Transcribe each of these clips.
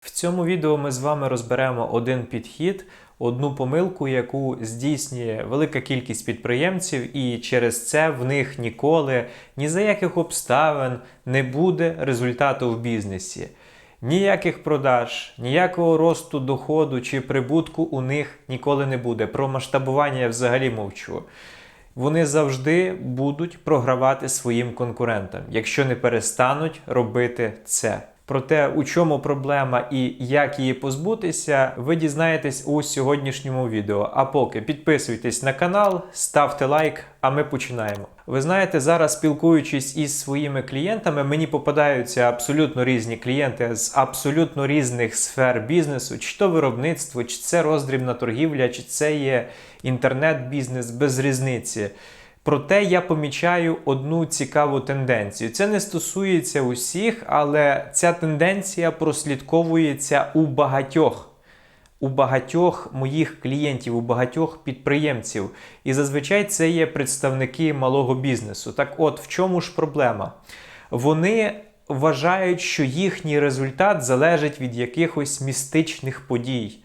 В цьому відео ми з вами розберемо один підхід, одну помилку, яку здійснює велика кількість підприємців, і через це в них ніколи ні за яких обставин не буде результату в бізнесі. Ніяких продаж, ніякого росту доходу чи прибутку у них ніколи не буде. Про масштабування я взагалі мовчу. Вони завжди будуть програвати своїм конкурентам, якщо не перестануть робити це. Про те, у чому проблема і як її позбутися, ви дізнаєтесь у сьогоднішньому відео. А поки підписуйтесь на канал, ставте лайк, а ми починаємо. Ви знаєте, зараз спілкуючись із своїми клієнтами, мені попадаються абсолютно різні клієнти з абсолютно різних сфер бізнесу, чи то виробництво, чи це роздрібна торгівля, чи це є інтернет-бізнес без різниці. Проте я помічаю одну цікаву тенденцію. Це не стосується усіх, але ця тенденція прослідковується у багатьох. У багатьох моїх клієнтів, у багатьох підприємців. І зазвичай це є представники малого бізнесу. Так от, в чому ж проблема? Вони вважають, що їхній результат залежить від якихось містичних подій.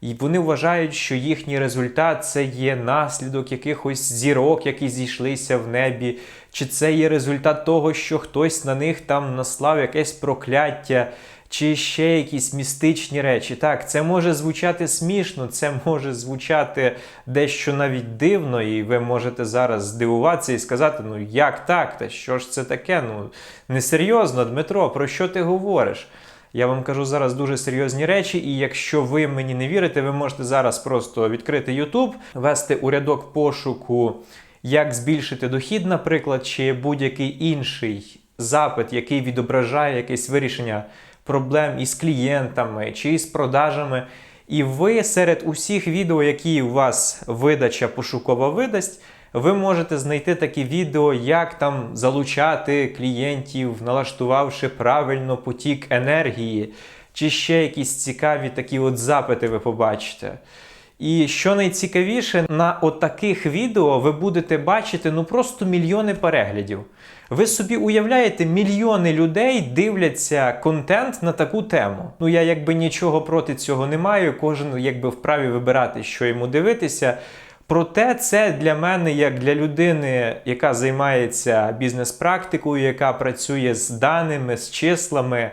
І вони вважають, що їхній результат це є наслідок якихось зірок, які зійшлися в небі, чи це є результат того, що хтось на них там наслав якесь прокляття, чи ще якісь містичні речі. Так, це може звучати смішно, це може звучати дещо навіть дивно, і ви можете зараз здивуватися і сказати: ну як так? Та що ж це таке? Ну несерйозно, Дмитро, про що ти говориш? Я вам кажу зараз дуже серйозні речі, і якщо ви мені не вірите, ви можете зараз просто відкрити YouTube, вести у рядок пошуку, як збільшити дохід, наприклад, чи будь-який інший запит, який відображає якесь вирішення проблем із клієнтами чи із продажами. І ви серед усіх відео, які у вас видача пошукова видасть, ви можете знайти такі відео, як там залучати клієнтів, налаштувавши правильно потік енергії, чи ще якісь цікаві такі от запити ви побачите. І що найцікавіше, на отаких відео ви будете бачити ну просто мільйони переглядів. Ви собі уявляєте, мільйони людей дивляться контент на таку тему. Ну я якби нічого проти цього не маю, кожен якби вправі вибирати, що йому дивитися. Проте це для мене, як для людини, яка займається бізнес-практикою, яка працює з даними, з числами,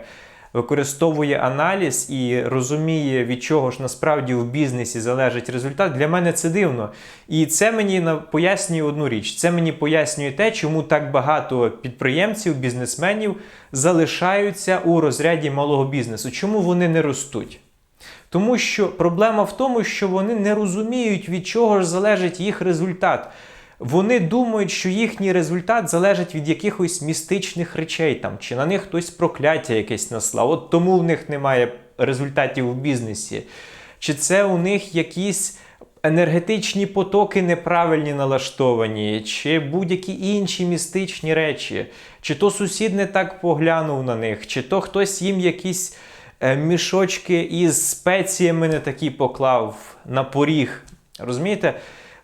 використовує аналіз і розуміє, від чого ж насправді в бізнесі залежить результат. Для мене це дивно. І це мені пояснює одну річ: це мені пояснює те, чому так багато підприємців, бізнесменів залишаються у розряді малого бізнесу, чому вони не ростуть. Тому що проблема в тому, що вони не розуміють, від чого ж залежить їх результат. Вони думають, що їхній результат залежить від якихось містичних речей, там, чи на них хтось прокляття якесь наслав, от тому в них немає результатів в бізнесі. Чи це у них якісь енергетичні потоки неправильні налаштовані, чи будь-які інші містичні речі, чи то сусід не так поглянув на них, чи то хтось їм якісь мішочки із спеціями не такі поклав на поріг. Розумієте?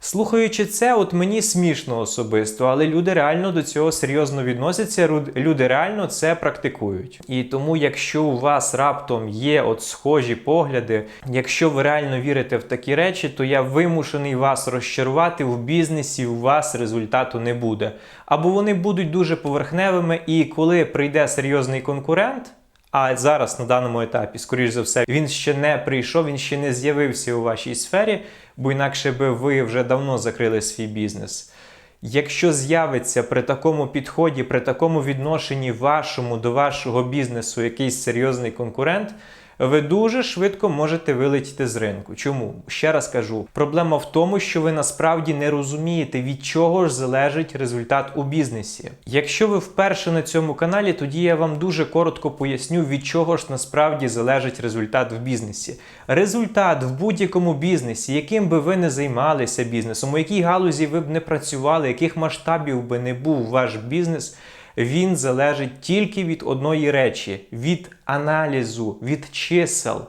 Слухаючи це, от мені смішно особисто, але люди реально до цього серйозно відносяться, люди реально це практикують. І тому, якщо у вас раптом є от схожі погляди, якщо ви реально вірите в такі речі, то я вимушений вас розчарувати в бізнесі, у вас результату не буде. Або вони будуть дуже поверхневими, і коли прийде серйозний конкурент. А зараз на даному етапі, скоріш за все, він ще не прийшов, він ще не з'явився у вашій сфері, бо інакше би ви вже давно закрили свій бізнес. Якщо з'явиться при такому підході, при такому відношенні вашому до вашого бізнесу якийсь серйозний конкурент, ви дуже швидко можете вилетіти з ринку. Чому? Ще раз кажу, проблема в тому, що ви насправді не розумієте, від чого ж залежить результат у бізнесі. Якщо ви вперше на цьому каналі, тоді я вам дуже коротко поясню, від чого ж насправді залежить результат в бізнесі. Результат в будь-якому бізнесі, яким би ви не займалися бізнесом, у якій галузі ви б не працювали, яких масштабів би не був ваш бізнес він залежить тільки від одної речі: від аналізу, від чисел.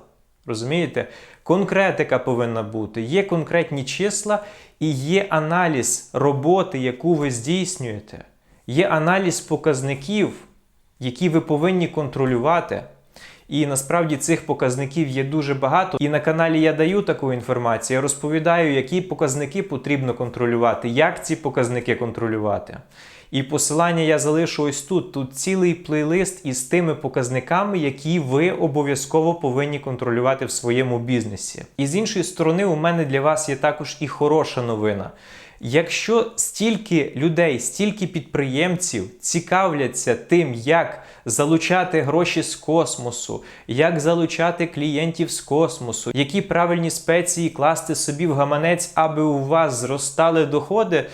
Розумієте? Конкретика повинна бути. Є конкретні числа і є аналіз роботи, яку ви здійснюєте. Є аналіз показників, які ви повинні контролювати. І насправді цих показників є дуже багато. І на каналі я даю таку інформацію. Я розповідаю, які показники потрібно контролювати, як ці показники контролювати. І посилання я залишу ось тут. Тут цілий плейлист із тими показниками, які ви обов'язково повинні контролювати в своєму бізнесі. І з іншої сторони, у мене для вас є також і хороша новина. Якщо стільки людей, стільки підприємців цікавляться тим, як залучати гроші з космосу, як залучати клієнтів з космосу, які правильні спеції класти собі в гаманець, аби у вас зростали доходи.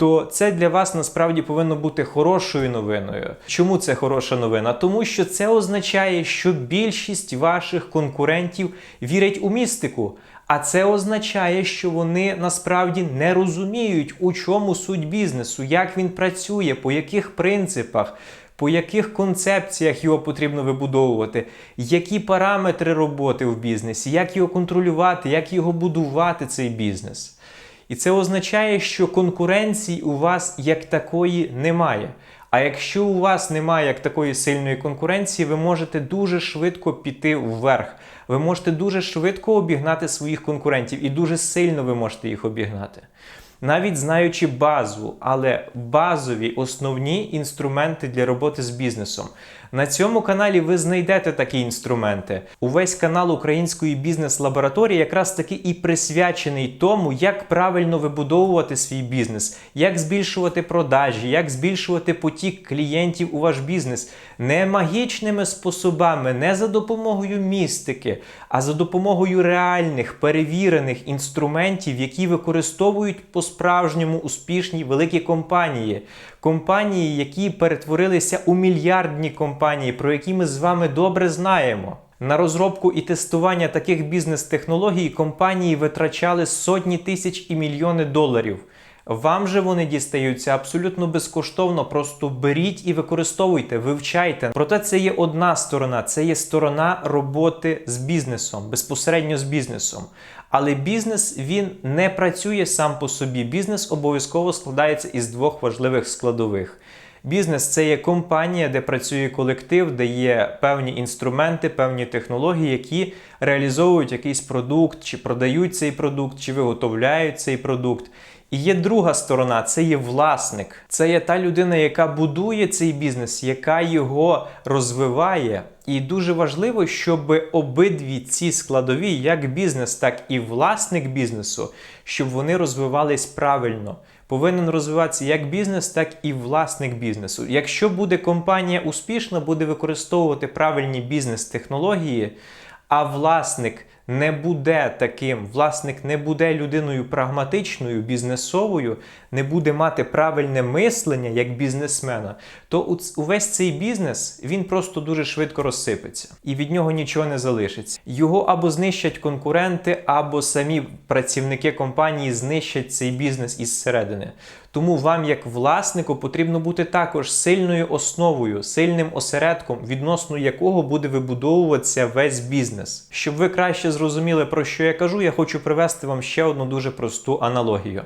То це для вас насправді повинно бути хорошою новиною. Чому це хороша новина? Тому що це означає, що більшість ваших конкурентів вірять у містику. А це означає, що вони насправді не розуміють, у чому суть бізнесу, як він працює, по яких принципах, по яких концепціях його потрібно вибудовувати, які параметри роботи в бізнесі, як його контролювати, як його будувати, цей бізнес. І це означає, що конкуренції у вас як такої немає. А якщо у вас немає як такої сильної конкуренції, ви можете дуже швидко піти вверх. Ви можете дуже швидко обігнати своїх конкурентів, і дуже сильно ви можете їх обігнати. Навіть знаючи базу, але базові основні інструменти для роботи з бізнесом. На цьому каналі ви знайдете такі інструменти. Увесь канал Української бізнес-лабораторії якраз таки і присвячений тому, як правильно вибудовувати свій бізнес, як збільшувати продажі, як збільшувати потік клієнтів у ваш бізнес не магічними способами, не за допомогою містики, а за допомогою реальних перевірених інструментів, які використовують по-справжньому успішні великі компанії. Компанії, які перетворилися у мільярдні компанії, про які ми з вами добре знаємо. На розробку і тестування таких бізнес-технологій компанії витрачали сотні тисяч і мільйони доларів. Вам же вони дістаються абсолютно безкоштовно. Просто беріть і використовуйте, вивчайте. Проте це є одна сторона, це є сторона роботи з бізнесом, безпосередньо з бізнесом. Але бізнес він не працює сам по собі. Бізнес обов'язково складається із двох важливих складових. Бізнес це є компанія, де працює колектив, де є певні інструменти, певні технології, які реалізовують якийсь продукт, чи продають цей продукт, чи виготовляють цей продукт. І є друга сторона це є власник. Це є та людина, яка будує цей бізнес, яка його розвиває. І дуже важливо, щоб обидві ці складові, як бізнес, так і власник бізнесу, щоб вони розвивались правильно. Повинен розвиватися як бізнес, так і власник бізнесу. Якщо буде компанія успішна, буде використовувати правильні бізнес-технології, а власник не буде таким, власник не буде людиною прагматичною, бізнесовою, не буде мати правильне мислення як бізнесмена, то увесь цей бізнес він просто дуже швидко розсипеться і від нього нічого не залишиться. Його або знищать конкуренти, або самі працівники компанії знищать цей бізнес із середини. Тому вам, як власнику, потрібно бути також сильною основою, сильним осередком, відносно якого буде вибудовуватися весь бізнес. Щоб ви краще зрозуміли, про що я кажу, я хочу привести вам ще одну дуже просту аналогію.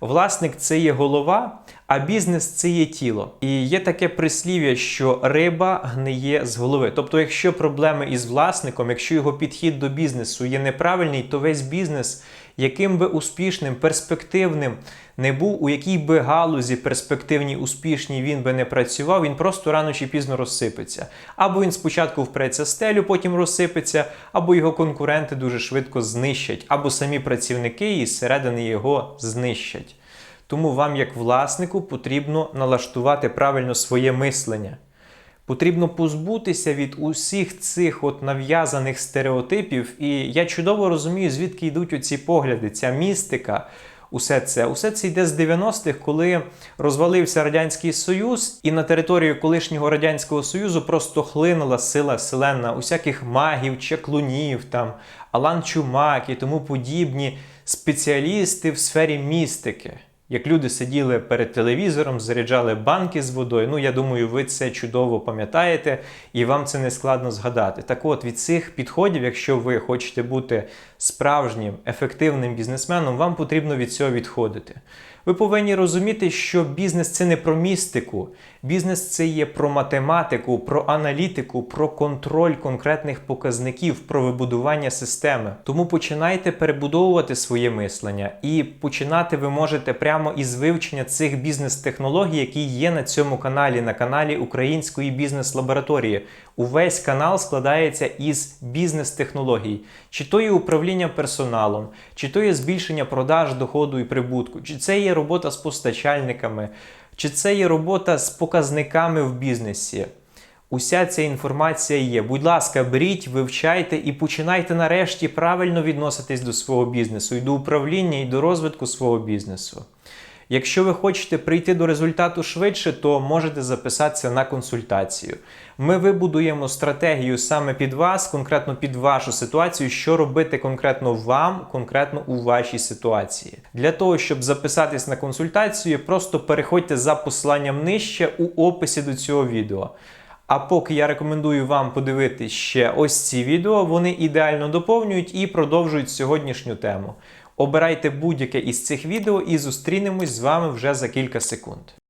Власник це є голова, а бізнес це є тіло. І є таке прислів'я, що риба гниє з голови. Тобто, якщо проблеми із власником, якщо його підхід до бізнесу є неправильний, то весь бізнес, яким би успішним, перспективним не був, у якій би галузі перспективній, успішній він би не працював, він просто рано чи пізно розсипеться. Або він спочатку впреться стелю, потім розсипеться, або його конкуренти дуже швидко знищать, або самі працівники із середини його знищать. Тому вам, як власнику, потрібно налаштувати правильно своє мислення. Потрібно позбутися від усіх цих от нав'язаних стереотипів. І я чудово розумію, звідки йдуть оці погляди, ця містика. Усе це Усе це йде з 90-х, коли розвалився Радянський Союз, і на територію колишнього Радянського Союзу просто хлинула сила вселенна, усяких магів, чаклунів, там, Алан Чумак і тому подібні спеціалісти в сфері містики. Як люди сиділи перед телевізором, заряджали банки з водою. Ну, я думаю, ви це чудово пам'ятаєте і вам це не складно згадати. Так от, від цих підходів, якщо ви хочете бути справжнім ефективним бізнесменом, вам потрібно від цього відходити. Ви повинні розуміти, що бізнес це не про містику. Бізнес це є про математику, про аналітику, про контроль конкретних показників, про вибудування системи. Тому починайте перебудовувати своє мислення, і починати ви можете прямо із вивчення цих бізнес-технологій, які є на цьому каналі, на каналі Української бізнес-лабораторії. Увесь канал складається із бізнес-технологій, чи то є управління персоналом, чи то є збільшення продаж, доходу і прибутку, чи це є робота з постачальниками, чи це є робота з показниками в бізнесі. Уся ця інформація є. Будь ласка, беріть, вивчайте і починайте нарешті правильно відноситись до свого бізнесу, і до управління, і до розвитку свого бізнесу. Якщо ви хочете прийти до результату швидше, то можете записатися на консультацію. Ми вибудуємо стратегію саме під вас, конкретно під вашу ситуацію, що робити конкретно вам, конкретно у вашій ситуації. Для того, щоб записатись на консультацію, просто переходьте за посиланням нижче у описі до цього відео. А поки я рекомендую вам подивитись ще ось ці відео, вони ідеально доповнюють і продовжують сьогоднішню тему. Обирайте будь-яке із цих відео і зустрінемось з вами вже за кілька секунд.